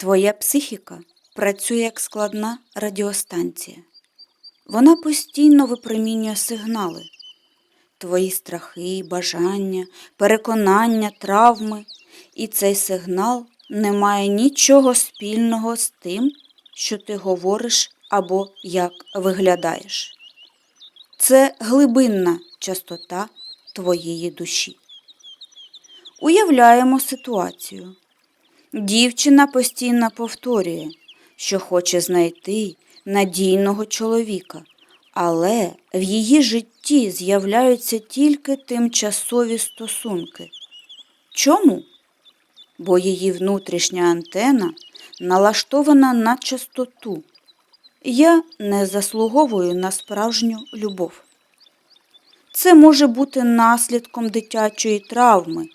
Твоя психіка працює як складна радіостанція. Вона постійно випромінює сигнали. Твої страхи, бажання, переконання, травми. І цей сигнал не має нічого спільного з тим, що ти говориш або як виглядаєш. Це глибинна частота твоєї душі. Уявляємо ситуацію. Дівчина постійно повторює, що хоче знайти надійного чоловіка, але в її житті з'являються тільки тимчасові стосунки. Чому? Бо її внутрішня антена налаштована на частоту. Я не заслуговую на справжню любов. Це може бути наслідком дитячої травми,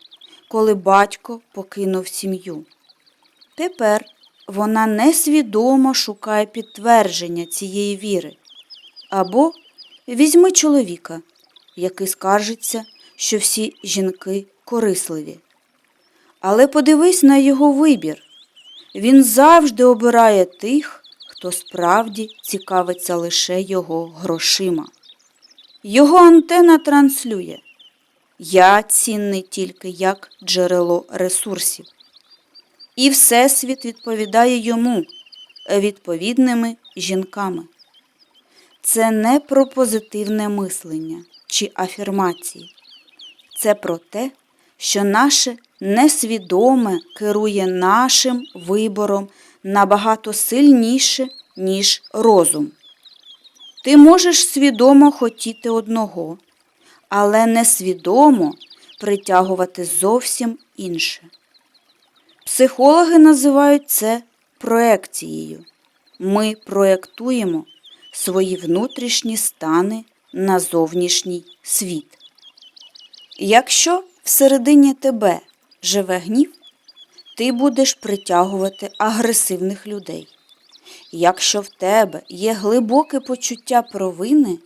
коли батько покинув сім'ю. Тепер вона несвідомо шукає підтвердження цієї віри. Або візьми чоловіка, який скаржиться, що всі жінки корисливі. Але подивись на його вибір. Він завжди обирає тих, хто справді цікавиться лише його грошима. Його антена транслює Я цінний тільки як джерело ресурсів. І Всесвіт відповідає йому відповідними жінками. Це не про позитивне мислення чи афірмації. Це про те, що наше несвідоме керує нашим вибором набагато сильніше, ніж розум. Ти можеш свідомо хотіти одного, але несвідомо притягувати зовсім інше. Психологи називають це проекцією. Ми проєктуємо свої внутрішні стани на зовнішній світ. Якщо всередині тебе живе гнів, ти будеш притягувати агресивних людей. Якщо в тебе є глибоке почуття провини,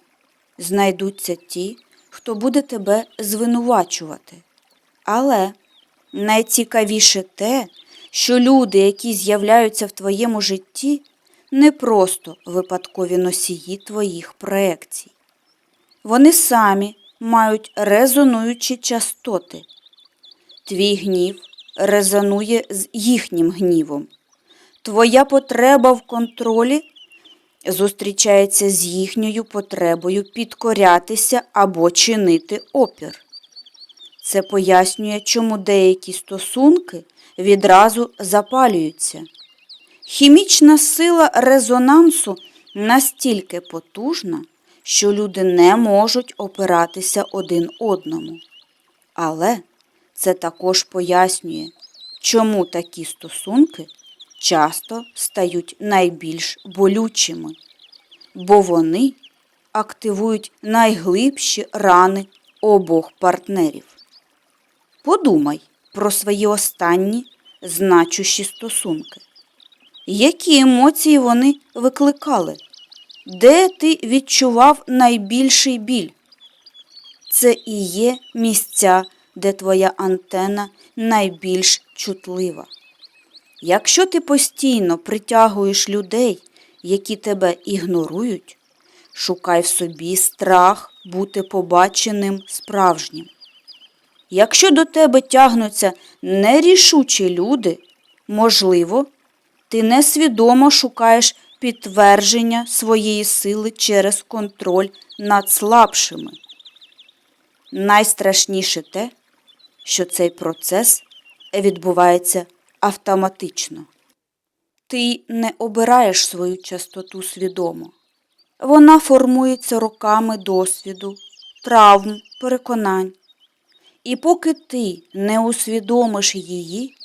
знайдуться ті, хто буде тебе звинувачувати. Але найцікавіше те, що люди, які з'являються в твоєму житті, не просто випадкові носії твоїх проекцій. Вони самі мають резонуючі частоти. Твій гнів резонує з їхнім гнівом. Твоя потреба в контролі зустрічається з їхньою потребою підкорятися або чинити опір. Це пояснює, чому деякі стосунки відразу запалюються. Хімічна сила резонансу настільки потужна, що люди не можуть опиратися один одному. Але це також пояснює, чому такі стосунки часто стають найбільш болючими, бо вони активують найглибші рани обох партнерів. Подумай про свої останні значущі стосунки. Які емоції вони викликали? Де ти відчував найбільший біль? Це і є місця, де твоя антена найбільш чутлива. Якщо ти постійно притягуєш людей, які тебе ігнорують, шукай в собі страх бути побаченим справжнім. Якщо до тебе тягнуться нерішучі люди, можливо, ти несвідомо шукаєш підтвердження своєї сили через контроль над слабшими. Найстрашніше те, що цей процес відбувається автоматично. Ти не обираєш свою частоту свідомо. Вона формується роками досвіду, травм, переконань. І поки ти не усвідомиш її,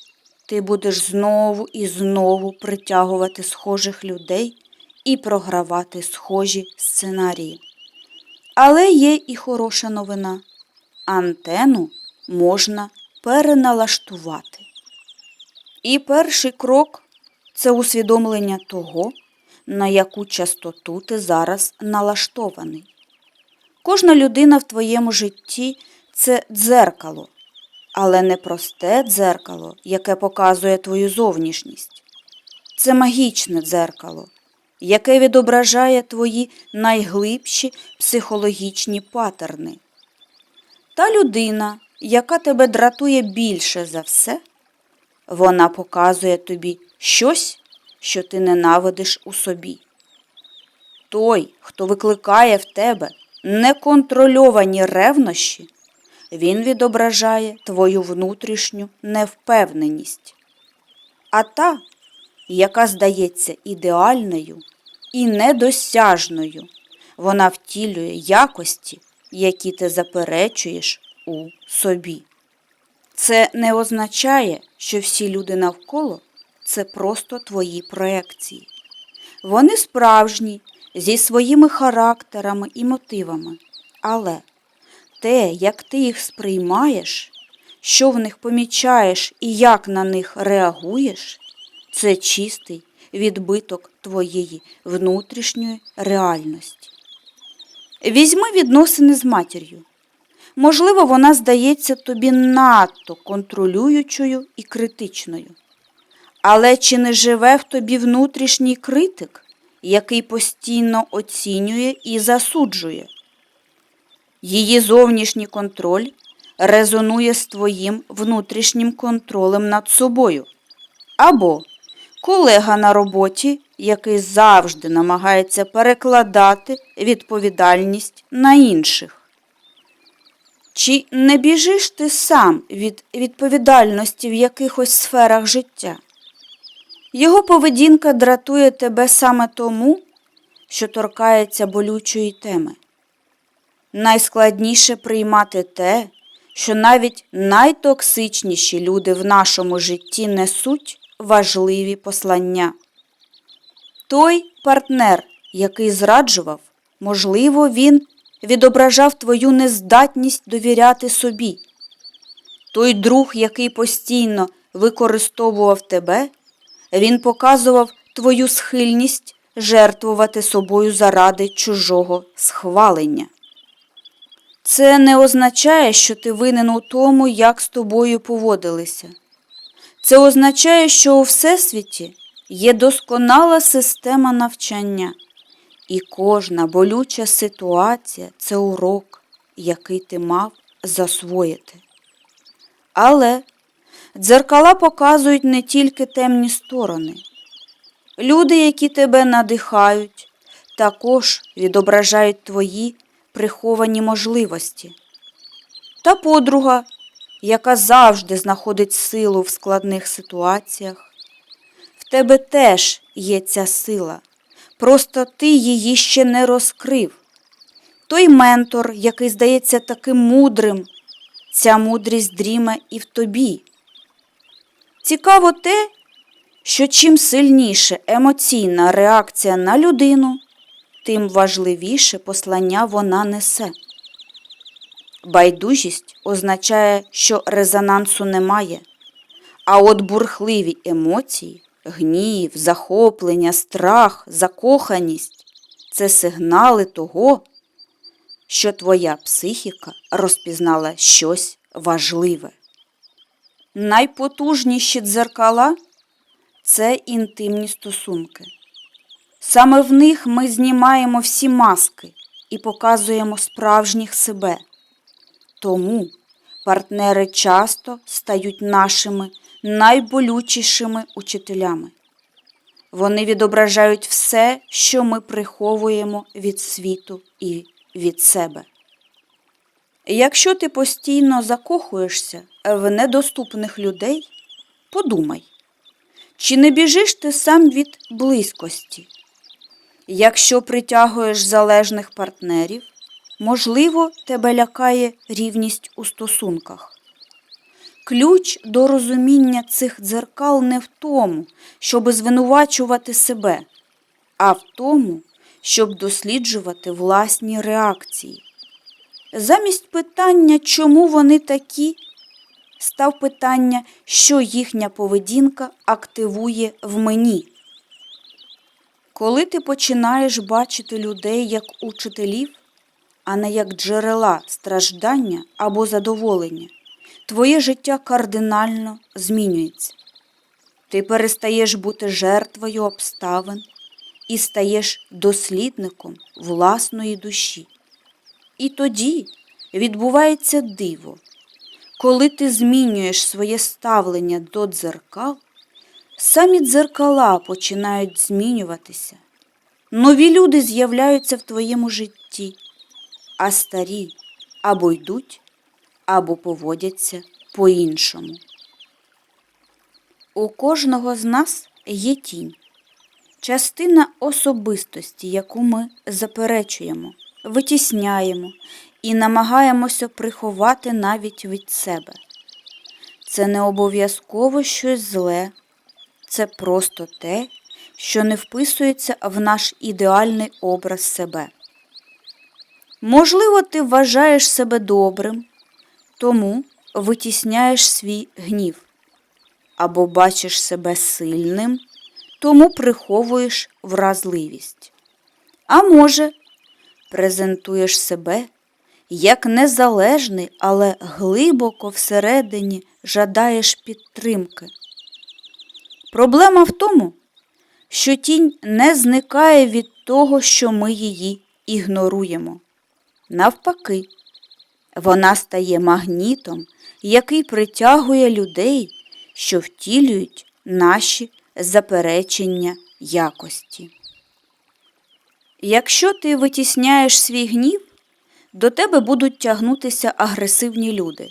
ти будеш знову і знову притягувати схожих людей і програвати схожі сценарії. Але є і хороша новина. Антену можна переналаштувати. І перший крок це усвідомлення того, на яку частоту ти зараз налаштований. Кожна людина в твоєму житті це дзеркало, але не просте дзеркало, яке показує твою зовнішність. це магічне дзеркало, яке відображає твої найглибші психологічні патерни. Та людина, яка тебе дратує більше за все, вона показує тобі щось, що ти ненавидиш у собі. Той, хто викликає в тебе неконтрольовані ревнощі, він відображає твою внутрішню невпевненість. А та, яка здається ідеальною і недосяжною, вона втілює якості, які ти заперечуєш у собі. Це не означає, що всі люди навколо це просто твої проекції. Вони справжні, зі своїми характерами і мотивами, але те, як ти їх сприймаєш, що в них помічаєш і як на них реагуєш, це чистий відбиток твоєї внутрішньої реальності. Візьми відносини з матір'ю. Можливо, вона здається тобі надто контролюючою і критичною. Але чи не живе в тобі внутрішній критик, який постійно оцінює і засуджує? Її зовнішній контроль резонує з твоїм внутрішнім контролем над собою. Або колега на роботі, який завжди намагається перекладати відповідальність на інших. Чи не біжиш ти сам від відповідальності в якихось сферах життя? Його поведінка дратує тебе саме тому, що торкається болючої теми. Найскладніше приймати те, що навіть найтоксичніші люди в нашому житті несуть важливі послання. Той партнер, який зраджував, можливо, він відображав твою нездатність довіряти собі. Той друг, який постійно використовував тебе, він показував твою схильність жертвувати собою заради чужого схвалення. Це не означає, що ти винен у тому, як з тобою поводилися. Це означає, що у Всесвіті є досконала система навчання, і кожна болюча ситуація це урок, який ти мав засвоїти. Але дзеркала показують не тільки темні сторони. Люди, які тебе надихають, також відображають твої приховані можливості. Та подруга, яка завжди знаходить силу в складних ситуаціях, в тебе теж є ця сила, просто ти її ще не розкрив. Той ментор, який здається таким мудрим, ця мудрість дріме і в тобі. Цікаво те, що чим сильніше емоційна реакція на людину, тим важливіше послання вона несе. Байдужість означає, що резонансу немає, а от бурхливі емоції, гнів, захоплення, страх, закоханість це сигнали того, що твоя психіка розпізнала щось важливе. Найпотужніші дзеркала це інтимні стосунки. Саме в них ми знімаємо всі маски і показуємо справжніх себе. Тому партнери часто стають нашими найболючішими учителями. Вони відображають все, що ми приховуємо від світу і від себе. Якщо ти постійно закохуєшся в недоступних людей, подумай, чи не біжиш ти сам від близькості? Якщо притягуєш залежних партнерів, можливо, тебе лякає рівність у стосунках. Ключ до розуміння цих дзеркал не в тому, щоб звинувачувати себе, а в тому, щоб досліджувати власні реакції. Замість питання, чому вони такі, став питання, що їхня поведінка активує в мені. Коли ти починаєш бачити людей як учителів, а не як джерела страждання або задоволення, твоє життя кардинально змінюється. Ти перестаєш бути жертвою обставин і стаєш дослідником власної душі. І тоді відбувається диво. Коли ти змінюєш своє ставлення до дзеркал, самі дзеркала починають змінюватися. Нові люди з'являються в твоєму житті, а старі або йдуть, або поводяться по-іншому. У кожного з нас є тінь, частина особистості, яку ми заперечуємо, витісняємо і намагаємося приховати навіть від себе. Це не обов'язково щось зле, це просто те, що не вписується в наш ідеальний образ себе. Можливо, ти вважаєш себе добрим, тому витісняєш свій гнів, або бачиш себе сильним, тому приховуєш вразливість. А може, презентуєш себе як незалежний, але глибоко всередині жадаєш підтримки. Проблема в тому, що тінь не зникає від того, що ми її ігноруємо. Навпаки, вона стає магнітом, який притягує людей, що втілюють наші заперечення якості. Якщо ти витісняєш свій гнів, до тебе будуть тягнутися агресивні люди.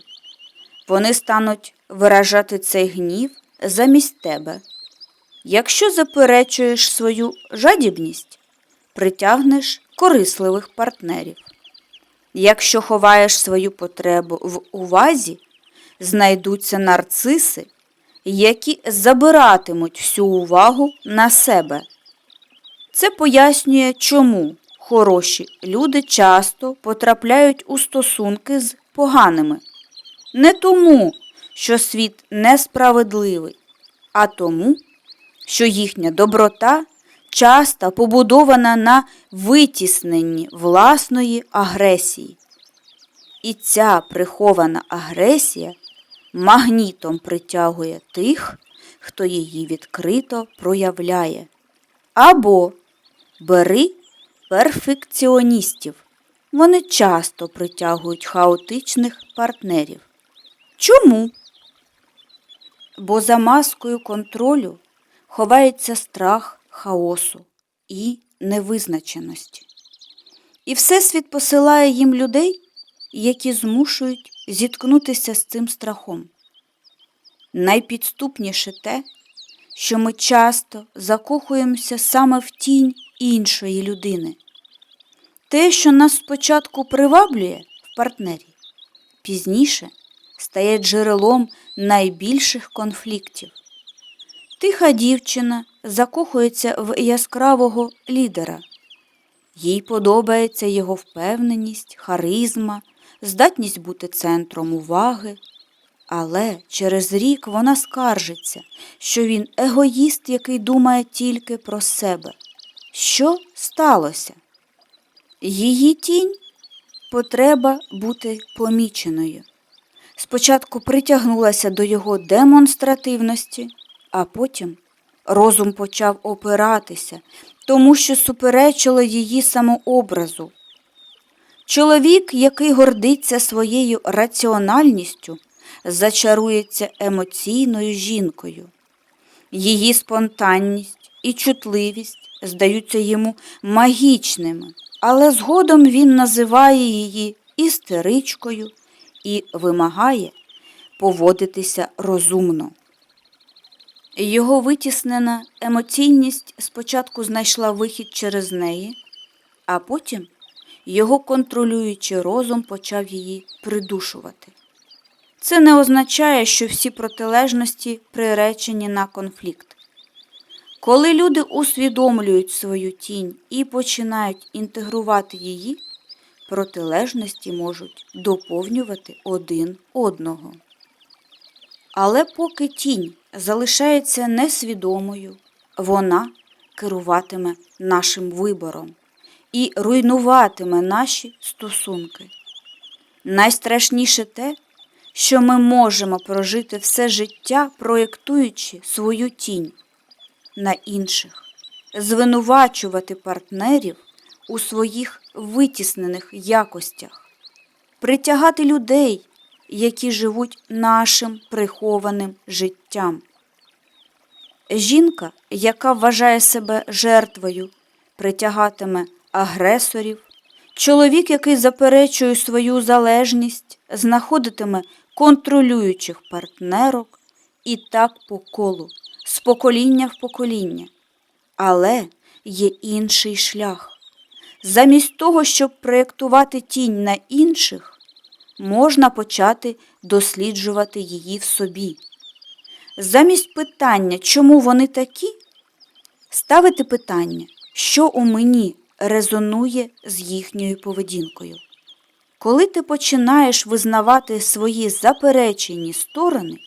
Вони стануть виражати цей гнів замість тебе. Якщо заперечуєш свою жадібність, притягнеш корисливих партнерів. Якщо ховаєш свою потребу в увазі, знайдуться нарциси, які забиратимуть всю увагу на себе. Це пояснює, чому хороші люди часто потрапляють у стосунки з поганими. Не тому, що світ несправедливий, а тому, що їхня доброта часто побудована на витісненні власної агресії. І ця прихована агресія магнітом притягує тих, хто її відкрито проявляє. Або бери перфекціоністів. Вони часто притягують хаотичних партнерів. Чому? Бо за маскою контролю ховається страх хаосу і невизначеності. І Всесвіт посилає їм людей, які змушують зіткнутися з цим страхом. Найпідступніше те, що ми часто закохуємося саме в тінь іншої людини. Те, що нас спочатку приваблює в партнері, пізніше стає джерелом найбільших конфліктів. Тиха дівчина закохується в яскравого лідера. Їй подобається його впевненість, харизма, здатність бути центром уваги. Але через рік вона скаржиться, що він егоїст, який думає тільки про себе. Що сталося? Її тінь потреба бути поміченою. Спочатку притягнулася до його демонстративності, а потім розум почав опиратися, тому що суперечило її самообразу. Чоловік, який гордиться своєю раціональністю, зачарується емоційною жінкою. Її спонтанність і чутливість здаються йому магічними, але згодом він називає її істеричкою і вимагає поводитися розумно. Його витіснена емоційність спочатку знайшла вихід через неї, а потім його контролюючий розум почав її придушувати. Це не означає, що всі протилежності приречені на конфлікт. Коли люди усвідомлюють свою тінь і починають інтегрувати її, протилежності можуть доповнювати один одного. Але поки тінь залишається несвідомою, вона керуватиме нашим вибором і руйнуватиме наші стосунки. Найстрашніше те, що ми можемо прожити все життя, проєктуючи свою тінь на інших, звинувачувати партнерів у своїх витіснених якостях, притягати людей, які живуть нашим прихованим життям. Жінка, яка вважає себе жертвою, притягатиме агресорів, чоловік, який заперечує свою залежність, знаходитиме контролюючих партнерок і так по колу, з покоління в покоління. Але є інший шлях. Замість того, щоб проєктувати тінь на інших, можна почати досліджувати її в собі. Замість питання, чому вони такі, ставити питання, що у мені резонує з їхньою поведінкою. Коли ти починаєш визнавати свої заперечені сторони,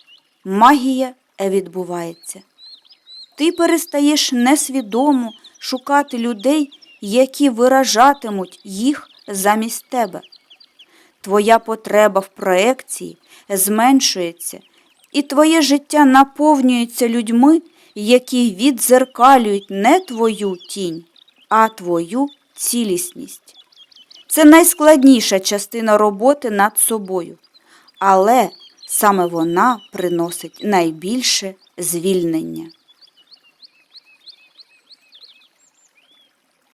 магія відбувається. Ти перестаєш несвідомо шукати людей, які виражатимуть їх замість тебе. Твоя потреба в проекції зменшується, і твоє життя наповнюється людьми, які віддзеркалюють не твою тінь, а твою цілісність. Це найскладніша частина роботи над собою, але саме вона приносить найбільше звільнення.